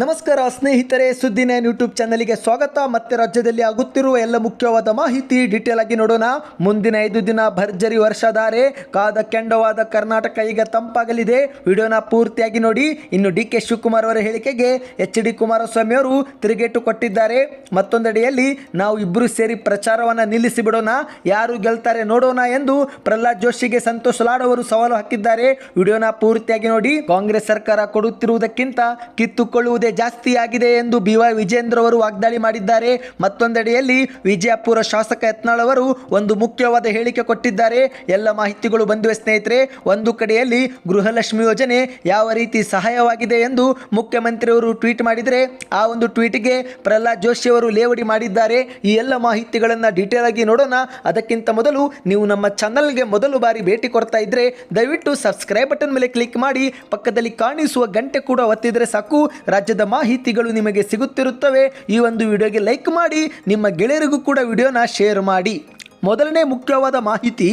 ನಮಸ್ಕಾರ ಸ್ನೇಹಿತರೆ, ಸುದ್ದಿ ನೈನ್ ಯೂಟ್ಯೂಬ್ ಚಾನಲ್ಗೆ ಸ್ವಾಗತ. ಮತ್ತೆ ರಾಜ್ಯದಲ್ಲಿ ಆಗುತ್ತಿರುವ ಎಲ್ಲ ಮುಖ್ಯವಾದ ಮಾಹಿತಿ ಡೀಟೇಲ್ ಆಗಿ ನೋಡೋಣ. ಮುಂದಿನ ಐದು ದಿನ ಭರ್ಜರಿ ವರ್ಷಧಾರೆ ಕಾದ ಕೆಂಡವಾದ ಕರ್ನಾಟಕ ಈಗ ತಂಪಾಗಲಿದೆ. ವಿಡಿಯೋನ ಪೂರ್ತಿಯಾಗಿ ನೋಡಿ. ಇನ್ನು ಡಿ ಕೆ ಶಿವಕುಮಾರ್ ಅವರ ಹೇಳಿಕೆಗೆ ಎಚ್ ಡಿ ಕುಮಾರಸ್ವಾಮಿ ಅವರು ತಿರುಗೇಟು ಕೊಟ್ಟಿದ್ದಾರೆ. ಮತ್ತೊಂದೆಡೆಯಲ್ಲಿ ನಾವು ಇಬ್ಬರು ಸೇರಿ ಪ್ರಚಾರವನ್ನು ನಿಲ್ಲಿಸಿ ಬಿಡೋಣ ಯಾರು ಗೆಲ್ತಾರೆ ನೋಡೋಣ ಎಂದು ಪ್ರಹ್ಲಾದ್ ಜೋಶಿಗೆ ಸಂತೋಷ್ ಲಾಡ್ ಅವರು ಸವಾಲು ಹಾಕಿದ್ದಾರೆ. ವಿಡಿಯೋನ ಪೂರ್ತಿಯಾಗಿ ನೋಡಿ. ಕಾಂಗ್ರೆಸ್ ಸರ್ಕಾರ ಕೊಡುತ್ತಿರುವುದಕ್ಕಿಂತ ಕಿತ್ತುಕೊಳ್ಳುವುದೇ ಜಾಸ್ತಿ ಆಗಿದೆ ಎಂದು ಬಿ ವೈ ವಿಜೇಂದ್ರ ಅವರು ವಾಗ್ದಾಳಿ ಮಾಡಿದ್ದಾರೆ. ಮತ್ತೊಂದೆಡೆಯಲ್ಲಿ ವಿಜಯಪುರ ಶಾಸಕ ಯತ್ನಾಳ್ ಅವರು ಒಂದು ಮುಖ್ಯವಾದ ಹೇಳಿಕೆ ಕೊಟ್ಟಿದ್ದಾರೆ. ಎಲ್ಲ ಮಾಹಿತಿಗಳು ಬಂದಿವೆ ಸ್ನೇಹಿತರೆ. ಒಂದು ಕಡೆಯಲ್ಲಿ ಗೃಹಲಕ್ಷ್ಮಿ ಯೋಜನೆ ಯಾವ ರೀತಿ ಸಹಾಯವಾಗಿದೆ ಎಂದು ಮುಖ್ಯಮಂತ್ರಿಯವರು ಟ್ವೀಟ್ ಮಾಡಿದರೆ, ಆ ಒಂದು ಟ್ವೀಟ್ಗೆ ಪ್ರಹ್ಲಾದ್ ಜೋಶಿ ಅವರು ಲೇವಡಿ ಮಾಡಿದ್ದಾರೆ. ಈ ಎಲ್ಲ ಮಾಹಿತಿಗಳನ್ನು ಡೀಟೇಲ್ ಆಗಿ ನೋಡೋಣ. ಅದಕ್ಕಿಂತ ಮೊದಲು ನೀವು ನಮ್ಮ ಚಾನಲ್ಗೆ ಮೊದಲು ಬಾರಿ ಭೇಟಿ ಕೊಡ್ತಾ ಇದ್ರೆ, ದಯವಿಟ್ಟು ಸಬ್ಸ್ಕ್ರೈಬ್ ಬಟನ್ ಮೇಲೆ ಕ್ಲಿಕ್ ಮಾಡಿ, ಪಕ್ಕದಲ್ಲಿ ಕಾಣಿಸುವ ಗಂಟೆ ಕೂಡ ಒತ್ತಿದರೆ ಸಾಕು. ರಾಜ್ಯದ ಮಾಹಿತಿಗಳು ನಿಮಗೆ ಸಿಗುತ್ತಿರುತ್ತವೆ ಈ ಒಂದು ವಿಡಿಯೋಗೆ ಲೈಕ್ ಮಾಡಿ ನಿಮ್ಮ ಗೆಳೆಯರಿಗೂ ಕೂಡ ವಿಡಿಯೋನ ಶೇರ್ ಮಾಡಿ. ಮೊದಲನೇ ಮುಖ್ಯವಾದ ಮಾಹಿತಿ,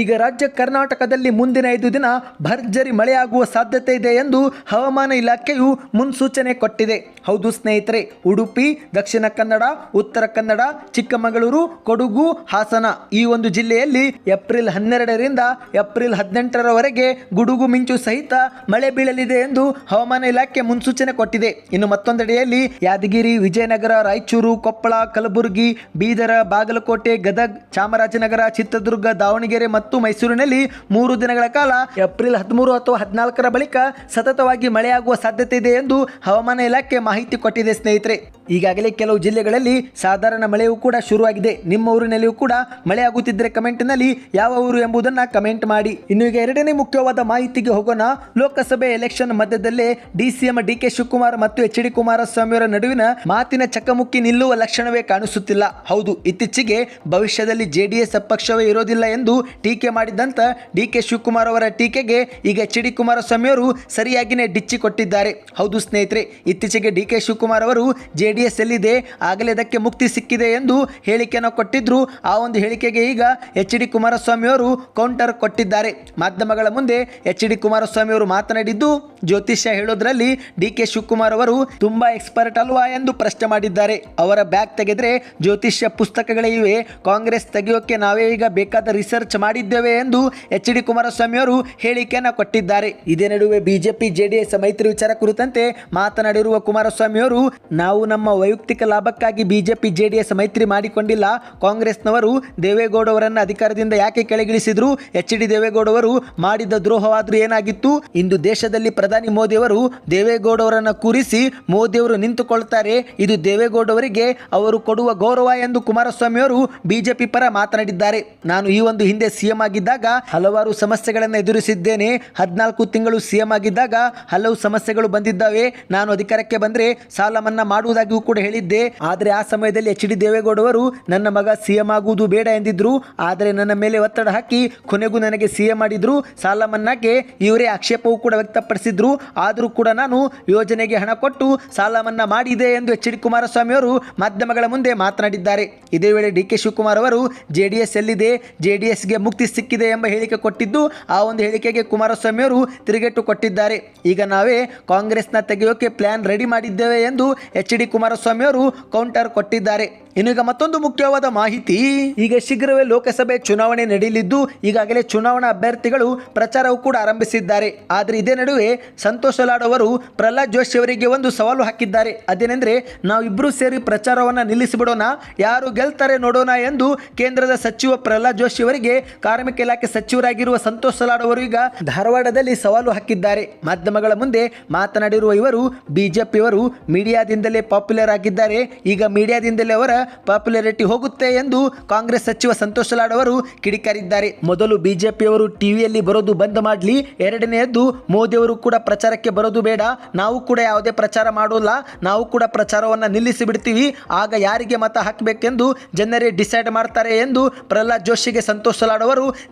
ಈಗ ರಾಜ್ಯ ಕರ್ನಾಟಕದಲ್ಲಿ ಮುಂದಿನ ಐದು ದಿನ ಭರ್ಜರಿ ಮಳೆಯಾಗುವ ಸಾಧ್ಯತೆ ಇದೆ ಎಂದು ಹವಾಮಾನ ಇಲಾಖೆಯು ಮುನ್ಸೂಚನೆ ಕೊಟ್ಟಿದೆ. ಹೌದು ಸ್ನೇಹಿತರೆ, ಉಡುಪಿ, ದಕ್ಷಿಣ ಕನ್ನಡ, ಉತ್ತರ ಕನ್ನಡ, ಚಿಕ್ಕಮಗಳೂರು, ಕೊಡಗು, ಹಾಸನ ಈ ಒಂದು ಜಿಲ್ಲೆಯಲ್ಲಿ ಏಪ್ರಿಲ್ ಹನ್ನೆರಡರಿಂದ ಏಪ್ರಿಲ್ ಹದಿನೆಂಟರವರೆಗೆ ಗುಡುಗು ಮಿಂಚು ಸಹಿತ ಮಳೆ ಬೀಳಲಿದೆ ಎಂದು ಹವಾಮಾನ ಇಲಾಖೆ ಮುನ್ಸೂಚನೆ ಕೊಟ್ಟಿದೆ. ಇನ್ನು ಮತ್ತೊಂದೆಡೆಯಲ್ಲಿ ಯಾದಗಿರಿ, ವಿಜಯನಗರ, ರಾಯಚೂರು, ಕೊಪ್ಪಳ, ಕಲಬುರಗಿ, ಬೀದರ, ಬಾಗಲಕೋಟೆ, ಗದಗ್ ಚಾಮರಾಜನಗರ, ಚಿತ್ರದುರ್ಗ, ದಾವಣಗೆರೆ ಮತ್ತು ಮೈಸೂರಿನಲ್ಲಿ ಮೂರು ದಿನಗಳ ಕಾಲ ಏಪ್ರಿಲ್ ಹದಿಮೂರು ಅಥವಾ ಹದಿನಾಲ್ಕರ ಬಳಿಕ ಸತತವಾಗಿ ಮಳೆಯಾಗುವ ಸಾಧ್ಯತೆ ಇದೆ ಎಂದು ಹವಾಮಾನ ಇಲಾಖೆ ಮಾಹಿತಿ ಕೊಟ್ಟಿದೆ, ಸ್ನೇಹಿತರೆ. ಈಗಾಗಲೇ ಕೆಲವು ಜಿಲ್ಲೆಗಳಲ್ಲಿ ಸಾಧಾರಣ ಮಳೆಯೂ ಕೂಡ ಶುರುವಾಗಿದೆ. ನಿಮ್ಮ ಊರಿನಲ್ಲಿಯೂ ಕೂಡ ಮಳೆಯಾಗುತ್ತಿದ್ದರೆ ಕಮೆಂಟ್ನಲ್ಲಿ ಯಾವ ಊರು ಎಂಬುದನ್ನು ಕಮೆಂಟ್ ಮಾಡಿ. ಇನ್ನು ಈಗ ಎರಡನೇ ಮುಖ್ಯವಾದ ಮಾಹಿತಿಗೆ ಹೋಗೋಣ. ಲೋಕಸಭೆ ಎಲೆಕ್ಷನ್ ಮಧ್ಯದಲ್ಲೇ ಡಿಸಿಎಂ ಡಿ ಕೆ ಶಿವಕುಮಾರ್ ಮತ್ತು ಎಚ್ ಡಿ ಕುಮಾರಸ್ವಾಮಿಯವರ ನಡುವಿನ ಮಾತಿನ ಚಕಮುಕ್ಕಿ ನಿಲ್ಲುವ ಲಕ್ಷಣವೇ ಕಾಣಿಸುತ್ತಿಲ್ಲ. ಹೌದು, ಇತ್ತೀಚೆಗೆ ಭವಿಷ್ಯದಲ್ಲಿ ಜೆಡಿಎಸ್ ಪಕ್ಷವೇ ಇರೋದಿಲ್ಲ ಎಂದು ಟೀಕೆ ಮಾಡಿದ್ದಂತ ಡಿ ಕೆ ಶಿವಕುಮಾರ್ ಅವರ ಟೀಕೆಗೆ ಈಗ ಎಚ್ ಡಿ ಕುಮಾರಸ್ವಾಮಿ ಅವರು ಸರಿಯಾಗಿನೇ ಡಿಚ್ಚಿ ಕೊಟ್ಟಿದ್ದಾರೆ. ಹೌದು ಸ್ನೇಹಿತರೆ, ಇತ್ತೀಚೆಗೆ ಡಿ ಕೆ ಶಿವಕುಮಾರ್ ಅವರು ಜೆ ಡಿ ಎಸ್ ಎಲ್ಲಿದೆ? ಆಗಲೇ ಅದಕ್ಕೆ ಮುಕ್ತಿ ಸಿಕ್ಕಿದೆ ಎಂದು ಹೇಳಿಕೆಯನ್ನು ಕೊಟ್ಟಿದ್ರು. ಆ ಒಂದು ಹೇಳಿಕೆಗೆ ಈಗ ಎಚ್ ಡಿ ಕುಮಾರಸ್ವಾಮಿ ಅವರು ಕೌಂಟರ್ ಕೊಟ್ಟಿದ್ದಾರೆ. ಮಾಧ್ಯಮಗಳ ಮುಂದೆ ಎಚ್ ಡಿ ಕುಮಾರಸ್ವಾಮಿ ಅವರು ಮಾತನಾಡಿದ್ದು, ಜ್ಯೋತಿಷ್ಯ ಹೇಳೋದ್ರಲ್ಲಿ ಡಿ ಕೆ ಶಿವಕುಮಾರ್ ಅವರು ತುಂಬಾ ಎಕ್ಸ್ಪರ್ಟ್ ಅಲ್ವಾ ಎಂದು ಪ್ರಶ್ನೆ ಮಾಡಿದ್ದಾರೆ. ಅವರ ಬ್ಯಾಗ್ ತೆಗೆದ್ರೆ ಜ್ಯೋತಿಷ್ಯ ಪುಸ್ತಕಗಳೇ ಇವೆ. ಕಾಂಗ್ರೆಸ್ ತೆಗೆಯೋಕೆ ನಾವೇ ಈಗ ಬೇಕಾದ ರಿಸರ್ಚ್ ಮಾಡಿದ್ದೇವೆ ಎಂದು ಎಚ್ ಡಿ ಕುಮಾರಸ್ವಾಮಿ ಅವರು ಹೇಳಿಕೆಯನ್ನು ಕೊಟ್ಟಿದ್ದಾರೆ. ಇದೇ ನಡುವೆ ಬಿಜೆಪಿ, ಜೆಡಿಎಸ್ ಮೈತ್ರಿ ವಿಚಾರ ಕುರಿತಂತೆ ಮಾತನಾಡಿರುವ ಕುಮಾರಸ್ವಾಮಿ ಅವರು, ನಾವು ನಮ್ಮ ವೈಯಕ್ತಿಕ ಲಾಭಕ್ಕಾಗಿ ಬಿಜೆಪಿ, ಜೆಡಿಎಸ್ ಮೈತ್ರಿ ಮಾಡಿಕೊಂಡಿಲ್ಲ. ಕಾಂಗ್ರೆಸ್ನವರು ದೇವೇಗೌಡವರನ್ನು ಅಧಿಕಾರದಿಂದ ಯಾಕೆ ಕೆಳಗಿಳಿಸಿದ್ರು? ಎಚ್ ಡಿ ದೇವೇಗೌಡ ಅವರು ಮಾಡಿದ ದ್ರೋಹವಾದರೂ ಏನಾಗಿತ್ತು? ಇಂದು ದೇಶದಲ್ಲಿ ಪ್ರಧಾನಿ ಮೋದಿಯವರು ದೇವೇಗೌಡವರನ್ನು ಕೂರಿಸಿ ಮೋದಿಯವರು ನಿಂತುಕೊಳ್ತಾರೆ. ಇದು ದೇವೇಗೌಡ ಅವರಿಗೆ ಅವರು ಕೊಡುವ ಗೌರವ ಎಂದು ಕುಮಾರಸ್ವಾಮಿ ಅವರು ಬಿಜೆಪಿ ಪರ ಮಾತನಾಡಿದ್ದಾರೆ. ನಾನು ಈ ಒಂದು ಹಿಂದೆ ಸಿಎಂ ಆಗಿದ್ದಾಗ ಹಲವಾರು ಸಮಸ್ಯೆಗಳನ್ನು ಎದುರಿಸಿದ್ದೇನೆ. ಹದಿನಾಲ್ಕು ತಿಂಗಳು ಸಿಎಂ ಆಗಿದ್ದಾಗ ಹಲವು ಸಮಸ್ಯೆಗಳು ಬಂದಿದ್ದಾವೆ. ನಾನು ಅಧಿಕಾರಕ್ಕೆ ಬಂದರೆ ಸಾಲ ಮನ್ನಾ ಮಾಡುವುದಾಗಿಯೂ ಕೂಡ ಹೇಳಿದ್ದೆ. ಆದರೆ ಆ ಸಮಯದಲ್ಲಿ ಎಚ್ ಡಿ ದೇವೇಗೌಡವರು ನನ್ನ ಮಗ ಸಿಎಂ ಆಗುವುದು ಬೇಡ ಎಂದಿದ್ರು. ಆದರೆ ನನ್ನ ಮೇಲೆ ಒತ್ತಡ ಹಾಕಿ ಕೊನೆಗೂ ನನಗೆ ಸಿಎಂ ಮಾಡಿದ್ರು. ಸಾಲ ಮನ್ನಾಕ್ಕೆ ಇವರೇ ಆಕ್ಷೇಪವೂ ಕೂಡ ವ್ಯಕ್ತಪಡಿಸಿದ್ರು. ಆದರೂ ಕೂಡ ನಾನು ಯೋಜನೆಗೆ ಹಣ ಕೊಟ್ಟು ಸಾಲ ಮನ್ನಾ ಮಾಡಿದೆ ಎಂದು ಎಚ್ ಡಿ ಕುಮಾರಸ್ವಾಮಿ ಅವರು ಮಾಧ್ಯಮಗಳ ಮುಂದೆ ಮಾತನಾಡಿದ್ದಾರೆ. ಇದೇ ವೇಳೆ ಡಿ ಶಿವಕುಮಾರ್ ಅವರು ಜೆ ಡಿ ಎಸ್ ಎಲ್ಲಿದೆ? ಜೆ ಡಿ ಎಸ್ಗೆ ಮುಕ್ತಿ ಸಿಕ್ಕಿದೆ ಎಂಬ ಹೇಳಿಕೆ ಕೊಟ್ಟಿದ್ದು, ಆ ಒಂದು ಹೇಳಿಕೆಗೆ ಕುಮಾರಸ್ವಾಮಿ ಅವರು ತಿರುಗೇಟು ಕೊಟ್ಟಿದ್ದಾರೆ. ಈಗ ನಾವೇ ಕಾಂಗ್ರೆಸ್ನ ತೆಗೆಯೋಕೆ ಪ್ಲಾನ್ ರೆಡಿ ಮಾಡಿದ್ದೇವೆ ಎಂದು ಎಚ್ ಡಿ ಕುಮಾರಸ್ವಾಮಿ ಅವರು ಕೌಂಟರ್ ಕೊಟ್ಟಿದ್ದಾರೆ. ಇನ್ನೀಗ ಮತ್ತೊಂದು ಮುಖ್ಯವಾದ ಮಾಹಿತಿ. ಈಗ ಶೀಘ್ರವೇ ಲೋಕಸಭೆ ಚುನಾವಣೆ ನಡೆಯಲಿದ್ದು, ಈಗಾಗಲೇ ಚುನಾವಣಾ ಅಭ್ಯರ್ಥಿಗಳು ಪ್ರಚಾರವು ಕೂಡ ಆರಂಭಿಸಿದ್ದಾರೆ. ಆದರೆ ಇದೇ ನಡುವೆ ಸಂತೋಷ್ ಲಾಡ್ ಅವರು ಪ್ರಹ್ಲಾದ್ ಜೋಶಿ ಅವರಿಗೆ ಒಂದು ಸವಾಲು ಹಾಕಿದ್ದಾರೆ. ಅದೇನೆಂದ್ರೆ ನಾವಿಬ್ಬರೂ ಸೇರಿ ಪ್ರಚಾರವನ್ನು ನಿಲ್ಲಿಸಿಬಿಡೋಣ, ಯಾರು ಗೆಲ್ತಾರೆ ನೋಡೋಣ ಎಂದು ಕೇಂದ್ರದ ಸಚಿವ ಪ್ರಹ್ಲಾದ್ ಜೋಶಿ ಅವರಿಗೆ ಕಾರ್ಮಿಕ ಇಲಾಖೆ ಸಚಿವರಾಗಿರುವ ಸಂತೋಷ್ ಸಲಾಡ್ ಅವರು ಈಗ ಧಾರವಾಡದಲ್ಲಿ ಸವಾಲು ಹಾಕಿದ್ದಾರೆ. ಮಾಧ್ಯಮಗಳ ಮುಂದೆ ಮಾತನಾಡಿರುವ ಇವರು, ಬಿಜೆಪಿಯವರು ಮೀಡಿಯಾದಿಂದಲೇ ಪಾಪ್ಯುಲರ್ ಆಗಿದ್ದಾರೆ. ಈಗ ಮೀಡಿಯಾದಿಂದಲೇ ಅವರ ಪಾಪ್ಯುಲಾರಿಟಿ ಹೋಗುತ್ತೆ ಎಂದು ಕಾಂಗ್ರೆಸ್ ಸಚಿವ ಸಂತೋಷ್ ಲಾಡ್ ಅವರು ಕಿಡಿಕಾರಿದ್ದಾರೆ. ಮೊದಲು ಬಿಜೆಪಿಯವರು ಟಿವಿಯಲ್ಲಿ ಬರೋದು ಬಂದ್ ಮಾಡಲಿ, ಎರಡನೆಯದ್ದು ಮೋದಿಯವರು ಕೂಡ ಪ್ರಚಾರಕ್ಕೆ ಬರೋದು ಬೇಡ. ನಾವು ಕೂಡ ಯಾವುದೇ ಪ್ರಚಾರ ಮಾಡೋಲ್ಲ, ನಾವು ಕೂಡ ಪ್ರಚಾರವನ್ನು ನಿಲ್ಲಿಸಿ ಬಿಡ್ತೀವಿ. ಆಗ ಯಾರಿಗೆ ಮತ ಹಾಕಬೇಕೆಂದು ಜನರೇ ಡಿಸೈಡ್ ಮಾಡ್ತಾರೆ. ಎಂದು ಪ್ರಹ್ಲಾದ್ ಜೋಶಿಗೆ ಸಂತೋಷ್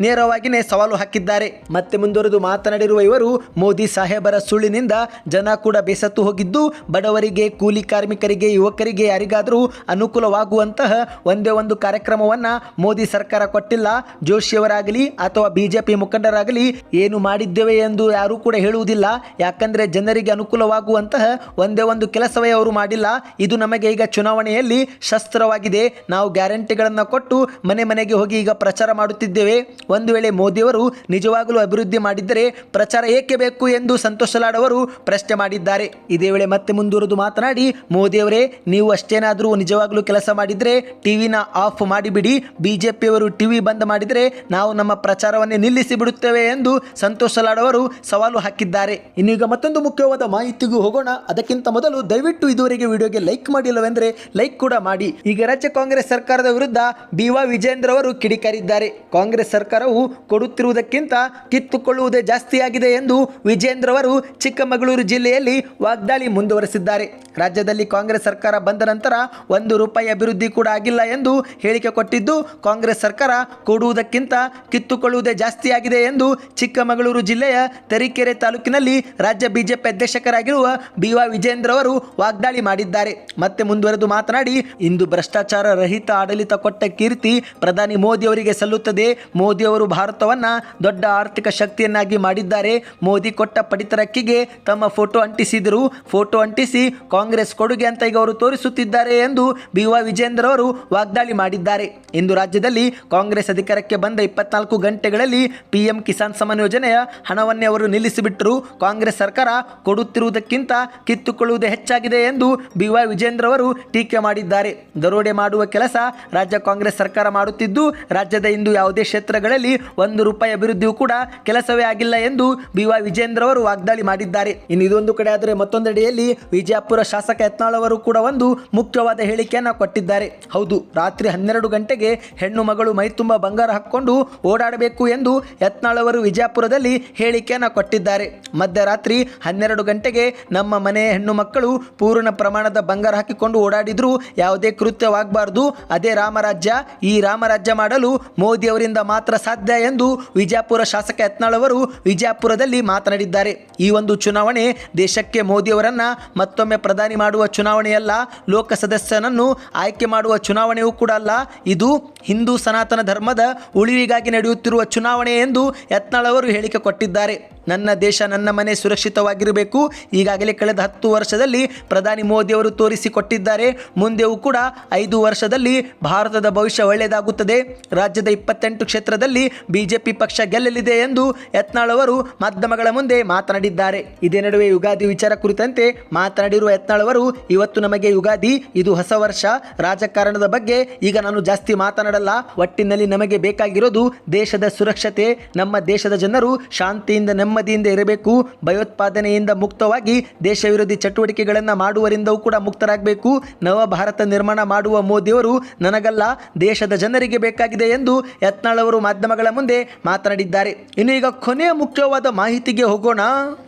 ನೇರವಾಗಿನೇ ಸವಾಲು ಹಾಕಿದ್ದಾರೆ. ಮತ್ತೆ ಮುಂದುವರೆದು ಮಾತನಾಡಿರುವ ಇವರು, ಮೋದಿ ಸಾಹೇಬರ ಸುಳ್ಳಿನಿಂದ ಜನ ಕೂಡ ಬೇಸತ್ತು ಹೋಗಿದ್ದು, ಬಡವರಿಗೆ, ಕೂಲಿ ಕಾರ್ಮಿಕರಿಗೆ, ಯುವಕರಿಗೆ ಯಾರಿಗಾದರೂ ಅನುಕೂಲವಾಗುವಂತಹ ಒಂದೇ ಒಂದು ಕಾರ್ಯಕ್ರಮವನ್ನ ಮೋದಿ ಸರ್ಕಾರ ಕೊಟ್ಟಿಲ್ಲ. ಜೋಶಿಯವರಾಗಲಿ ಅಥವಾ ಬಿಜೆಪಿ ಮುಖಂಡರಾಗಲಿ ಏನು ಮಾಡಿದ್ದೇವೆ ಎಂದು ಯಾರೂ ಕೂಡ ಹೇಳುವುದಿಲ್ಲ. ಯಾಕಂದ್ರೆ ಜನರಿಗೆ ಅನುಕೂಲವಾಗುವಂತಹ ಒಂದೇ ಒಂದು ಕೆಲಸವೇ ಅವರು ಮಾಡಿಲ್ಲ. ಇದು ನಮಗೆ ಈಗ ಚುನಾವಣೆಯಲ್ಲಿ ಶಸ್ತ್ರವಾಗಿದೆ. ನಾವು ಗ್ಯಾರಂಟಿಗಳನ್ನು ಕೊಟ್ಟು ಮನೆ ಮನೆಗೆ ಹೋಗಿ ಈಗ ಪ್ರಚಾರ ಮಾಡುತ್ತಿದ್ದೇವೆ. ಒಂದು ವೇಳೆ ಮೋದಿಯವರು ನಿಜವಾಗಲೂ ಅಭಿವೃದ್ಧಿ ಮಾಡಿದ್ದರೆ ಪ್ರಚಾರ ಏಕೆ ಬೇಕು ಎಂದು ಸಂತೋಷ್ ಲಾಡ್ ಅವರು ಪ್ರಶ್ನೆ ಮಾಡಿದ್ದಾರೆ. ಇದೇ ವೇಳೆ ಮತ್ತೆ ಮುಂದುವರೆದು ಮಾತನಾಡಿ, ಮೋದಿಯವರೇ, ನೀವು ಅಷ್ಟೇನಾದರೂ ನಿಜವಾಗಲೂ ಕೆಲಸ ಮಾಡಿದರೆ ಟಿವಿನ ಆಫ್ ಮಾಡಿಬಿಡಿ. ಬಿಜೆಪಿಯವರು ಟಿವಿ ಬಂದ್ ಮಾಡಿದರೆ ನಾವು ನಮ್ಮ ಪ್ರಚಾರವನ್ನೇ ನಿಲ್ಲಿಸಿ ಬಿಡುತ್ತೇವೆ ಎಂದು ಸಂತೋಷ್ ಲಾಡ್ ಅವರು ಸವಾಲು ಹಾಕಿದ್ದಾರೆ. ಇನ್ನೀಗ ಮತ್ತೊಂದು ಮುಖ್ಯವಾದ ಮಾಹಿತಿಗೂ ಹೋಗೋಣ. ಅದಕ್ಕಿಂತ ಮೊದಲು ದಯವಿಟ್ಟು ಇದುವರೆಗೆ ವಿಡಿಯೋಗೆ ಲೈಕ್ ಮಾಡಿಲ್ಲವೆಂದರೆ ಲೈಕ್ ಕೂಡ ಮಾಡಿ. ಈಗ ರಾಜ್ಯ ಕಾಂಗ್ರೆಸ್ ಸರ್ಕಾರದ ವಿರುದ್ಧ ಬಿ ವಾ ವಿಜೇಂದ್ರ ಅವರು ಕಿಡಿಕಾರಿದ್ದಾರೆ. ಕಾಂಗ್ರೆಸ್ ಸರ್ಕಾರವು ಕೊಡುತ್ತಿರುವುದಕ್ಕಿಂತ ಕಿತ್ತುಕೊಳ್ಳುವುದೇ ಜಾಸ್ತಿಯಾಗಿದೆ ಎಂದು ವಿಜೇಂದ್ರ ಅವರು ಚಿಕ್ಕಮಗಳೂರು ಜಿಲ್ಲೆಯಲ್ಲಿ ವಾಗ್ದಾಳಿ ಮುಂದುವರೆಸಿದ್ದಾರೆ. ರಾಜ್ಯದಲ್ಲಿ ಕಾಂಗ್ರೆಸ್ ಸರ್ಕಾರ ಬಂದ ನಂತರ ಒಂದು ರೂಪಾಯಿ ಅಭಿವೃದ್ಧಿ ಕೂಡ ಆಗಿಲ್ಲ ಎಂದು ಹೇಳಿಕೆ ಕೊಟ್ಟಿದ್ದು, ಕಾಂಗ್ರೆಸ್ ಸರ್ಕಾರ ಕೊಡುವುದಕ್ಕಿಂತ ಕಿತ್ತುಕೊಳ್ಳುವುದೇ ಜಾಸ್ತಿಯಾಗಿದೆ ಎಂದು ಚಿಕ್ಕಮಗಳೂರು ಜಿಲ್ಲೆಯ ತರೀಕೆರೆ ತಾಲೂಕಿನಲ್ಲಿ ರಾಜ್ಯ ಬಿಜೆಪಿ ಅಧ್ಯಕ್ಷರಾಗಿರುವ ಬಿ ವಾ ವಿಜೇಂದ್ರ ಅವರು ವಾಗ್ದಾಳಿ ಮಾಡಿದ್ದಾರೆ. ಮತ್ತೆ ಮುಂದುವರೆದು ಮಾತನಾಡಿ, ಇಂದು ಭ್ರಷ್ಟಾಚಾರ ರಹಿತ ಆಡಳಿತ ಕೊಟ್ಟ ಕೀರ್ತಿ ಪ್ರಧಾನಿ ಮೋದಿ ಅವರಿಗೆ ಸಲ್ಲುತ್ತದೆ. ಮೋದಿ ಅವರು ಭಾರತವನ್ನ ದೊಡ್ಡ ಆರ್ಥಿಕ ಶಕ್ತಿಯನ್ನಾಗಿ ಮಾಡಿದ್ದಾರೆ. ಮೋದಿ ಕೊಟ್ಟ ಪಡಿತರಕ್ಕಿಗೆ ತಮ್ಮ ಫೋಟೋ ಅಂಟಿಸಿದರು. ಫೋಟೋ ಅಂಟಿಸಿ ಕಾಂಗ್ರೆಸ್ ಕೊಡುಗೆ ಅಂತ ಈಗ ಅವರು ತೋರಿಸುತ್ತಿದ್ದಾರೆ ಎಂದು ಬಿ ವಿಜೇಂದ್ರ ಅವರು ವಾಗ್ದಾಳಿ ಮಾಡಿದ್ದಾರೆ. ಇಂದು ರಾಜ್ಯದಲ್ಲಿ ಕಾಂಗ್ರೆಸ್ ಅಧಿಕಾರಕ್ಕೆ ಬಂದ ಇಪ್ಪತ್ನಾಲ್ಕು ಗಂಟೆಗಳಲ್ಲಿ ಪಿಎಂ ಕಿಸಾನ್ ಸಮ್ಮಾನ್ ಯೋಜನೆಯ ಹಣವನ್ನೇ ಅವರು ನಿಲ್ಲಿಸಿಬಿಟ್ಟರು ಕಾಂಗ್ರೆಸ್ ಸರ್ಕಾರ ಕೊಡುತ್ತಿರುವುದಕ್ಕಿಂತ ಕಿತ್ತುಕೊಳ್ಳುವುದೇ ಹೆಚ್ಚಾಗಿದೆ ಎಂದು ಬಿ ವಿಜೇಂದ್ರ ಅವರು ಟೀಕೆ ಮಾಡಿದ್ದಾರೆ. ದರೋಡೆ ಮಾಡುವ ಕೆಲಸ ರಾಜ್ಯ ಕಾಂಗ್ರೆಸ್ ಸರ್ಕಾರ ಮಾಡುತ್ತಿದ್ದು, ರಾಜ್ಯದ ಇಂದು ಯಾವುದೇ ಕ್ಷೇತ್ರಗಳಲ್ಲಿ ಒಂದು ರೂಪಾಯಿ ಅಭಿವೃದ್ಧಿಯೂ ಕೂಡ ಕೆಲಸವೇ ಆಗಿಲ್ಲ ಎಂದು ಬಿ ವೈ ವಿಜೇಂದ್ರ ಅವರು ವಾಗ್ದಾಳಿ ಮಾಡಿದ್ದಾರೆ. ಇನ್ನು ಇದೊಂದು ಕಡೆ ಆದರೆ ಮತ್ತೊಂದೆಡೆಯಲ್ಲಿ ವಿಜಯಪುರ ಶಾಸಕ ಯತ್ನಾಳ್ ಅವರು ಕೂಡ ಒಂದು ಮುಖ್ಯವಾದ ಹೇಳಿಕೆಯನ್ನು ಕೊಟ್ಟಿದ್ದಾರೆ. ಹೌದು, ರಾತ್ರಿ ಹನ್ನೆರಡು ಗಂಟೆಗೆ ಹೆಣ್ಣು ಮಗಳು ಮೈ ತುಂಬ ಬಂಗಾರ ಹಾಕ್ಕೊಂಡು ಓಡಾಡಬೇಕು ಎಂದು ಯತ್ನಾಳ್ ಅವರು ವಿಜಯಪುರದಲ್ಲಿ ಹೇಳಿಕೆಯನ್ನು ಕೊಟ್ಟಿದ್ದಾರೆ. ಮಧ್ಯರಾತ್ರಿ ಹನ್ನೆರಡು ಗಂಟೆಗೆ ನಮ್ಮ ಮನೆ ಹೆಣ್ಣು ಮಕ್ಕಳು ಪೂರ್ಣ ಪ್ರಮಾಣದ ಬಂಗಾರ ಹಾಕಿಕೊಂಡು ಓಡಾಡಿದ್ರು ಯಾವುದೇ ಕೃತ್ಯವಾಗಬಾರ್ದು. ಅದೇ ರಾಮರಾಜ್ಯ ಈ ರಾಮರಾಜ್ಯ ಮಾಡಲು ಮೋದಿಯವರಿಂದ ಮಾತ್ರ ಸಾಧ್ಯ ಎಂದು ವಿಜಯಪುರ ಶಾಸಕ ಯತ್ನಾಳ್ ಅವರು ವಿಜಯಪುರದಲ್ಲಿ ಮಾತನಾಡಿದ್ದಾರೆ. ಈ ಒಂದು ಚುನಾವಣೆ ದೇಶಕ್ಕೆ ಮೋದಿಯವರನ್ನ ಮತ್ತೊಮ್ಮೆ ಪ್ರಧಾನಿ ಮಾಡುವ ಚುನಾವಣೆಯಲ್ಲ, ಲೋಕ ಸದಸ್ಯನನ್ನು ಆಯ್ಕೆ ಮಾಡುವ ಚುನಾವಣೆಯೂ ಕೂಡ ಅಲ್ಲ. ಇದು ಹಿಂದೂ ಸನಾತನ ಧರ್ಮದ ಉಳಿವಿಗಾಗಿ ನಡೆಯುತ್ತಿರುವ ಚುನಾವಣೆ ಎಂದು ಯತ್ನಾಳ್ ಅವರು ಹೇಳಿಕೆ ಕೊಟ್ಟಿದ್ದಾರೆ. ನನ್ನ ದೇಶ ನನ್ನ ಮನೆ ಸುರಕ್ಷಿತವಾಗಿರಬೇಕು. ಈಗಾಗಲೇ ಕಳೆದ ಹತ್ತು ವರ್ಷದಲ್ಲಿ ಪ್ರಧಾನಿ ಮೋದಿಯವರು ತೋರಿಸಿಕೊಟ್ಟಿದ್ದಾರೆ ಮುಂದೆಯೂ ಕೂಡ ಐದು ವರ್ಷದಲ್ಲಿ ಭಾರತದ ಭವಿಷ್ಯ ಒಳ್ಳೆಯದಾಗುತ್ತದೆ. ರಾಜ್ಯದ ಇಪ್ಪತ್ತೆಂಟು ಕ್ಷೇತ್ರದಲ್ಲಿ ಬಿಜೆಪಿ ಪಕ್ಷ ಗೆಲ್ಲಲಿದೆ ಎಂದು ಯತ್ನಾಳ್ ಅವರು ಮಾಧ್ಯಮಗಳ ಮುಂದೆ ಮಾತನಾಡಿದ್ದಾರೆ. ಇದೇ ನಡುವೆ ಯುಗಾದಿ ವಿಚಾರ ಕುರಿತಂತೆ ಮಾತನಾಡಿರುವ ಯತ್ನಾಳ್ ಅವರು, ಇವತ್ತು ನಮಗೆ ಯುಗಾದಿ, ಇದು ಹೊಸ ವರ್ಷ. ರಾಜಕಾರಣದ ಬಗ್ಗೆ ಈಗ ನಾನು ಜಾಸ್ತಿ ಮಾತನಾಡಲ್ಲ. ಒಟ್ಟಿನಲ್ಲಿ ನಮಗೆ ಬೇಕಾಗಿರೋದು ದೇಶದ ಸುರಕ್ಷತೆ, ನಮ್ಮ ದೇಶದ ಜನರು ಶಾಂತಿಯಿಂದ ನೆಮ್ಮದಿಯಿಂದ ಇರಬೇಕು. ಭಯೋತ್ಪಾದನೆಯಿಂದ ಮುಕ್ತವಾಗಿ ದೇಶ ವಿರೋಧಿ ಚಟುವಟಿಕೆಗಳನ್ನು ಮಾಡುವರಿಂದವೂ ಕೂಡ ಮುಕ್ತರಾಗಬೇಕು. ನವ ಭಾರತ ನಿರ್ಮಾಣ ಮಾಡುವ ಮೋದಿಯವರು ನನಗಲ್ಲ ದೇಶದ ಜನರಿಗೆ ಬೇಕಾಗಿದೆ ಎಂದು ಯತ್ನಾಳ್ ಅವರು ಮಾಧ್ಯಮಗಳ ಮುಂದೆ ಮಾತನಾಡಿದ್ದಾರೆ. ಇನ್ನು ಈಗ ಕೊನೆಯ ಮುಖ್ಯವಾದ ಮಾಹಿತಿಗೆ ಹೋಗೋಣ.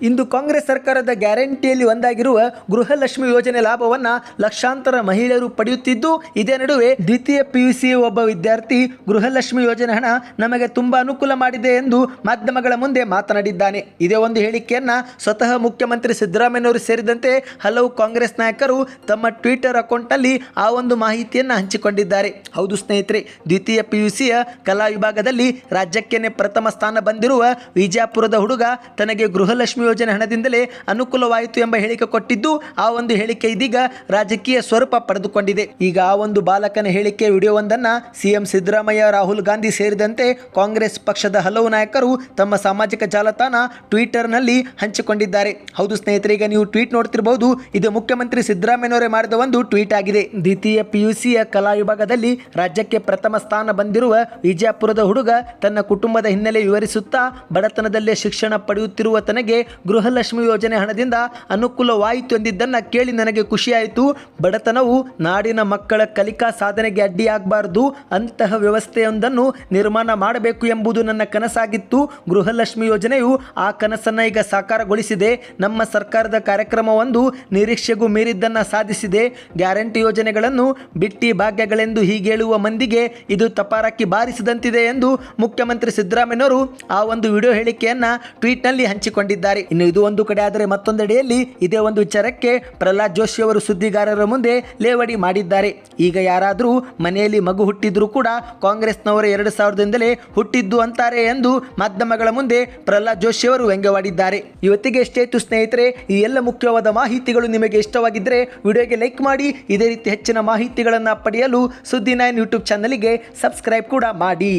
ಇಂದು ಕಾಂಗ್ರೆಸ್ ಸರ್ಕಾರದ ಗ್ಯಾರಂಟಿಯಲ್ಲಿ ಒಂದಾಗಿರುವ ಗೃಹಲಕ್ಷ್ಮಿ ಯೋಜನೆ ಲಾಭವನ್ನ ಲಕ್ಷಾಂತರ ಮಹಿಳೆಯರು ಪಡೆಯುತ್ತಿದ್ದು, ಇದೇ ನಡುವೆ ದ್ವಿತೀಯ ಪಿಯುಸಿ ಒಬ್ಬ ವಿದ್ಯಾರ್ಥಿ ಗೃಹಲಕ್ಷ್ಮಿ ಯೋಜನೆ ಹಣ ನಮಗೆ ತುಂಬಾ ಅನುಕೂಲ ಮಾಡಿದೆ ಎಂದು ಮಾಧ್ಯಮಗಳ ಮುಂದೆ ಮಾತನಾಡಿದ್ದಾನೆ. ಇದೇ ಒಂದು ಹೇಳಿಕೆಯನ್ನ ಸ್ವತಃ ಮುಖ್ಯಮಂತ್ರಿ ಸಿದ್ದರಾಮಯ್ಯನವರು ಸೇರಿದಂತೆ ಹಲವು ಕಾಂಗ್ರೆಸ್ ನಾಯಕರು ತಮ್ಮ ಟ್ವಿಟರ್ ಅಕೌಂಟ್ನಲ್ಲಿ ಆ ಒಂದು ಮಾಹಿತಿಯನ್ನು ಹಂಚಿಕೊಂಡಿದ್ದಾರೆ. ಹೌದು ಸ್ನೇಹಿತರೆ ದ್ವಿತೀಯ ಪಿಯುಸಿಯ ಕಲಾ ವಿಭಾಗದಲ್ಲಿ ರಾಜ್ಯಕ್ಕೇನೆ ಪ್ರಥಮ ಸ್ಥಾನ ಬಂದಿರುವ ವಿಜಯಪುರದ ಹುಡುಗ ತನಗೆ ಗೃಹಲಕ್ಷ್ಮಿ ಯೋಜನೆ ಹಣದಿಂದಲೇ ಅನುಕೂಲವಾಯಿತು ಎಂಬ ಹೇಳಿಕೆ ಕೊಟ್ಟಿದ್ದು, ಆ ಒಂದು ಹೇಳಿಕೆ ಇದೀಗ ರಾಜಕೀಯ ಸ್ವರೂಪ ಪಡೆದುಕೊಂಡಿದೆ. ಈಗ ಆ ಒಂದು ಬಾಲಕನ ಹೇಳಿಕೆ ವಿಡಿಯೋವೊಂದನ್ನು ಸಿಎಂ ಸಿದ್ದರಾಮಯ್ಯ, ರಾಹುಲ್ ಗಾಂಧಿ ಸೇರಿದಂತೆ ಕಾಂಗ್ರೆಸ್ ಪಕ್ಷದ ಹಲವು ನಾಯಕರು ತಮ್ಮ ಸಾಮಾಜಿಕ ಜಾಲತಾಣ ಟ್ವಿಟರ್ನಲ್ಲಿ ಹಂಚಿಕೊಂಡಿದ್ದಾರೆ. ಹೌದು ಸ್ನೇಹಿತರೆ, ಈಗ ನೀವು ಟ್ವೀಟ್ ನೋಡ್ತಿರಬಹುದು ಇದು ಮುಖ್ಯಮಂತ್ರಿ ಸಿದ್ದರಾಮಯ್ಯನವರೇ ಮಾಡಿದ ಒಂದು ಟ್ವೀಟ್ ಆಗಿದೆ. ದ್ವಿತೀಯ ಪಿಯುಸಿಯ ಕಲಾ ವಿಭಾಗದಲ್ಲಿ ರಾಜ್ಯಕ್ಕೆ ಪ್ರಥಮ ಸ್ಥಾನ ಬಂದಿರುವ ವಿಜಯಪುರದ ಹುಡುಗ ತನ್ನ ಕುಟುಂಬದ ಹಿನ್ನೆಲೆ ವಿವರಿಸುತ್ತಾ ಬಡತನದಲ್ಲೇ ಶಿಕ್ಷಣ ಪಡೆಯುತ್ತಿರುವ ತನಗೆ ಗೃಹಲಕ್ಷ್ಮಿ ಯೋಜನೆ ಹಣದಿಂದ ಅನುಕೂಲವಾಯಿತು ಎಂದಿದ್ದನ್ನು ಕೇಳಿ ನನಗೆ ಖುಷಿಯಾಯಿತು. ಬಡತನವು ನಾಡಿನ ಮಕ್ಕಳ ಕಲಿಕಾ ಸಾಧನೆಗೆ ಅಡ್ಡಿಯಾಗಬಾರದು. ಅಂತಹ ವ್ಯವಸ್ಥೆಯೊಂದನ್ನು ನಿರ್ಮಾಣ ಮಾಡಬೇಕು ಎಂಬುದು ನನ್ನ ಕನಸಾಗಿತ್ತು. ಗೃಹಲಕ್ಷ್ಮಿ ಯೋಜನೆಯು ಆ ಕನಸನ್ನು ಈಗ ಸಾಕಾರಗೊಳಿಸಿದೆ. ನಮ್ಮ ಸರ್ಕಾರದ ಕಾರ್ಯಕ್ರಮವೊಂದು ನಿರೀಕ್ಷೆಗೂ ಮೀರಿದ್ದನ್ನು ಸಾಧಿಸಿದೆ. ಗ್ಯಾರಂಟಿ ಯೋಜನೆಗಳನ್ನು ಬಿಟ್ಟಿ ಭಾಗ್ಯಗಳೆಂದು ಹೀಗೇಳುವ ಮಂದಿಗೆ ಇದು ತಪಾರಕ್ಕಿ ಬಾರಿಸಿದಂತಿದೆ ಎಂದು ಮುಖ್ಯಮಂತ್ರಿ ಸಿದ್ದರಾಮಯ್ಯನವರು ಆ ಒಂದು ವಿಡಿಯೋ ಹೇಳಿಕೆಯನ್ನ ಟ್ವೀಟ್ನಲ್ಲಿ ಹಂಚಿಕೊಂಡಿದ್ದಾರೆ. ಇನ್ನು ಇದು ಒಂದು ಕಡೆ ಆದರೆ ಮತ್ತೊಂದೆಡೆಯಲ್ಲಿ ಇದೇ ಒಂದು ವಿಚಾರಕ್ಕೆ ಪ್ರಹ್ಲಾದ್ ಜೋಶಿ ಅವರು ಸುದ್ದಿಗಾರರ ಮುಂದೆ ಲೇವಡಿ ಮಾಡಿದ್ದಾರೆ. ಈಗ ಯಾರಾದರೂ ಮನೆಯಲ್ಲಿ ಮಗು ಹುಟ್ಟಿದ್ರೂ ಕೂಡ ಕಾಂಗ್ರೆಸ್ನವರು ಎರಡು ಸಾವಿರದಿಂದಲೇ ಹುಟ್ಟಿದ್ದು ಅಂತಾರೆ ಎಂದು ಮಾಧ್ಯಮಗಳ ಮುಂದೆ ಪ್ರಹ್ಲಾದ್ ಜೋಶಿ ಅವರು ವ್ಯಂಗ್ಯವಾಡಿದ್ದಾರೆ. ಇವತ್ತಿಗೆ ಎಷ್ಟೇ ಇತ್ತು ಸ್ನೇಹಿತರೆ, ಈ ಎಲ್ಲ ಮುಖ್ಯವಾದ ಮಾಹಿತಿಗಳು ನಿಮಗೆ ಇಷ್ಟವಾಗಿದ್ದರೆ ವಿಡಿಯೋಗೆ ಲೈಕ್ ಮಾಡಿ, ಇದೇ ರೀತಿ ಹೆಚ್ಚಿನ ಮಾಹಿತಿಗಳನ್ನು ಪಡೆಯಲು ಸುದ್ದಿ ನೈನ್ ಯೂಟ್ಯೂಬ್ ಚಾನಲಿಗೆ ಸಬ್ಸ್ಕ್ರೈಬ್ ಕೂಡ ಮಾಡಿ.